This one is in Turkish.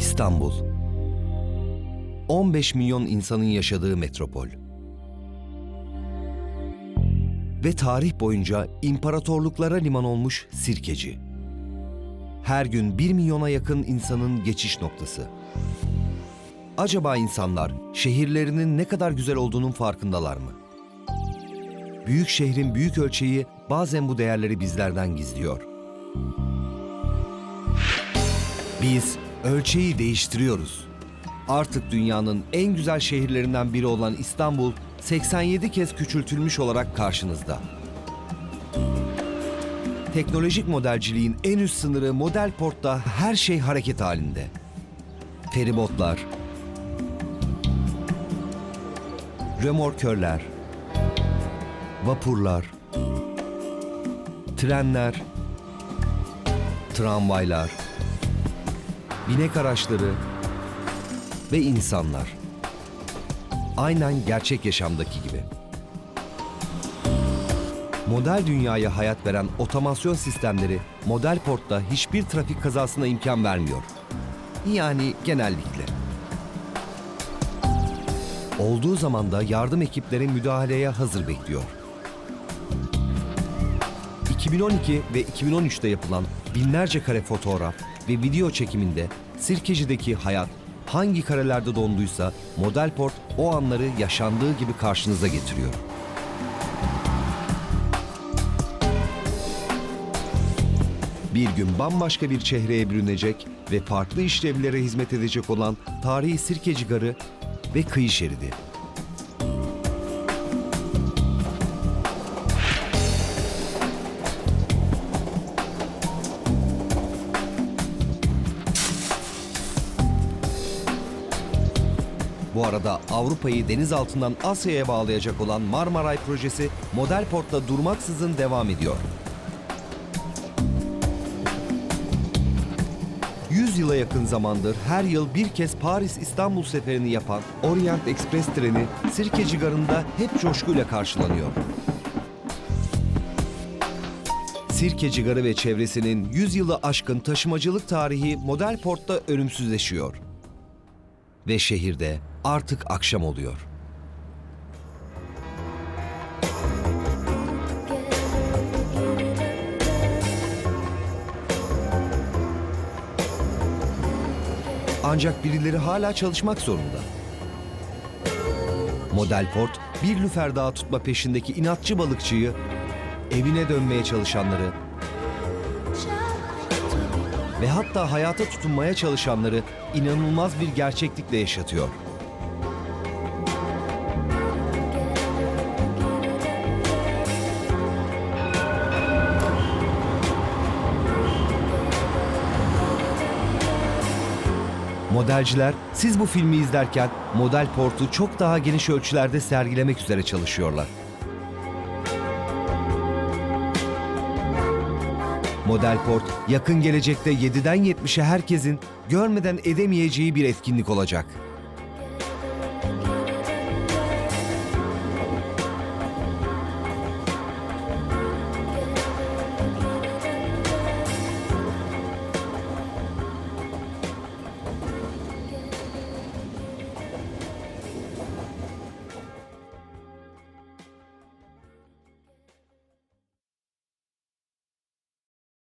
İstanbul 15 milyon insanın yaşadığı metropol. Ve tarih boyunca imparatorluklara liman olmuş Sirkeci. Her gün 1 milyona yakın insanın geçiş noktası. Acaba insanlar şehirlerinin ne kadar güzel olduğunun farkındalar mı? Büyük şehrin büyük ölçeği bazen bu değerleri bizlerden gizliyor. Biz ölçeği değiştiriyoruz. Artık dünyanın en güzel şehirlerinden biri olan İstanbul 87 kez küçültülmüş olarak karşınızda. Teknolojik modelciliğin en üst sınırı Model Port'ta her şey hareket halinde. Feribotlar, römorkörler, vapurlar, trenler, tramvaylar, binek araçları ve insanlar. Aynen gerçek yaşamdaki gibi. Model dünyaya hayat veren otomasyon sistemleri model portta hiçbir trafik kazasına imkan vermiyor. Yani genellikle. Olduğu zaman da yardım ekipleri müdahaleye hazır bekliyor. 2012 ve 2013'te yapılan binlerce kare fotoğraf ve video çekiminde Sirkeci'deki hayat hangi karelerde donduysa Model Port o anları yaşandığı gibi karşınıza getiriyor. Bir gün bambaşka bir çehreye bürünecek ve farklı işlevlere hizmet edecek olan tarihi Sirkeci Garı ve kıyı şeridi. Bu arada Avrupa'yı deniz altından Asya'ya bağlayacak olan Marmaray projesi Model Port'ta durmaksızın devam ediyor. 100 yıla yakın zamandır her yıl bir kez Paris-İstanbul seferini yapan Orient Express treni Sirkeci Garı'nda hep coşkuyla karşılanıyor. Sirkeci Garı ve çevresinin 100 yılı aşkın taşımacılık tarihi Model Port'ta ölümsüzleşiyor. Ve şehirde artık akşam oluyor. Ancak birileri hala çalışmak zorunda. Model Port, bir lüfer daha tutma peşindeki inatçı balıkçıyı, evine dönmeye çalışanları ve hatta hayata tutunmaya çalışanları inanılmaz bir gerçeklikle yaşatıyor. Modelciler siz bu filmi izlerken model portu çok daha geniş ölçülerde sergilemek üzere çalışıyorlar. Model Port yakın gelecekte 7'den 70'e herkesin görmeden edemeyeceği bir etkinlik olacak.